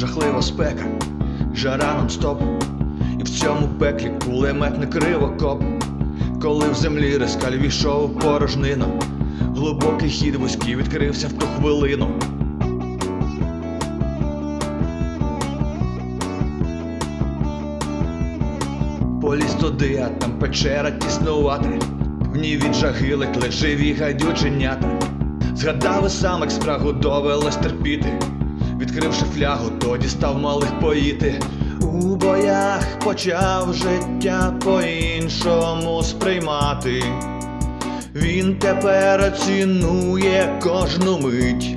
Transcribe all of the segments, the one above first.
жахлива спека, жара нон-стоп, і в цьому пеклі кулеметний кривокоп, коли в землі рискаль війшов у порожнину, глибокий хід вузький відкрився в ту хвилину. Поліз туди, а там печера тіснувата, в ній від жаги ледь живі гадюченята. Згадав і сам, як спрагу довелось терпіти. Відкривши флягу, тоді став малих поїти. У боях почав життя по-іншому сприймати. Він тепер цінує кожну мить.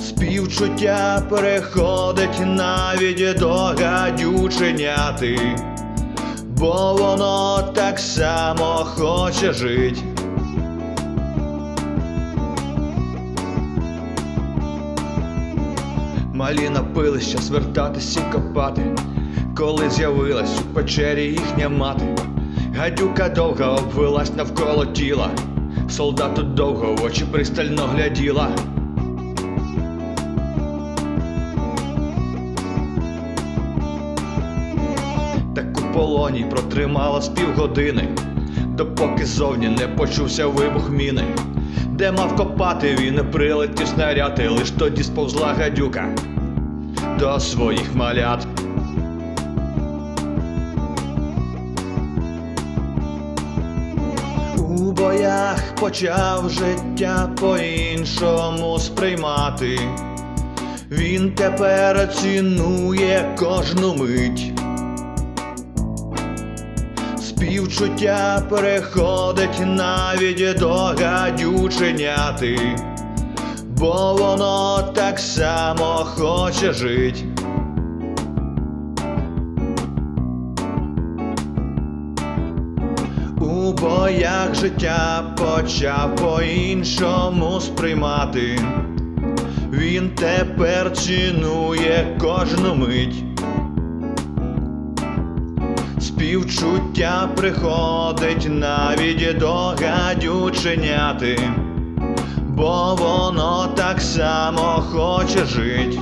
Співчуття переходить навіть до гадюченяти, бо воно так само хоче жить. Малі час вертатись і копати, коли з'явилась у печері їхня мати. Гадюка довго обвилась навколо тіла, солдату довго в очі пристально гляділа. Так у полоні протримала з півгодини, допоки зовні не почувся вибух міни. Де мав копати він прилетів снаряд, і лиш тоді сповзла гадюка до своїх малят. У боях почав життя по-іншому сприймати. Він тепер цінує кожну мить. Співчуття переходить навіть до гадюченяти, бо воно так само хоче жить. У боях життя почав по-іншому сприймати. Він тепер цінує кожну мить. Співчуття приходить навіть до гадюченяти, бо воно так само хоче жить.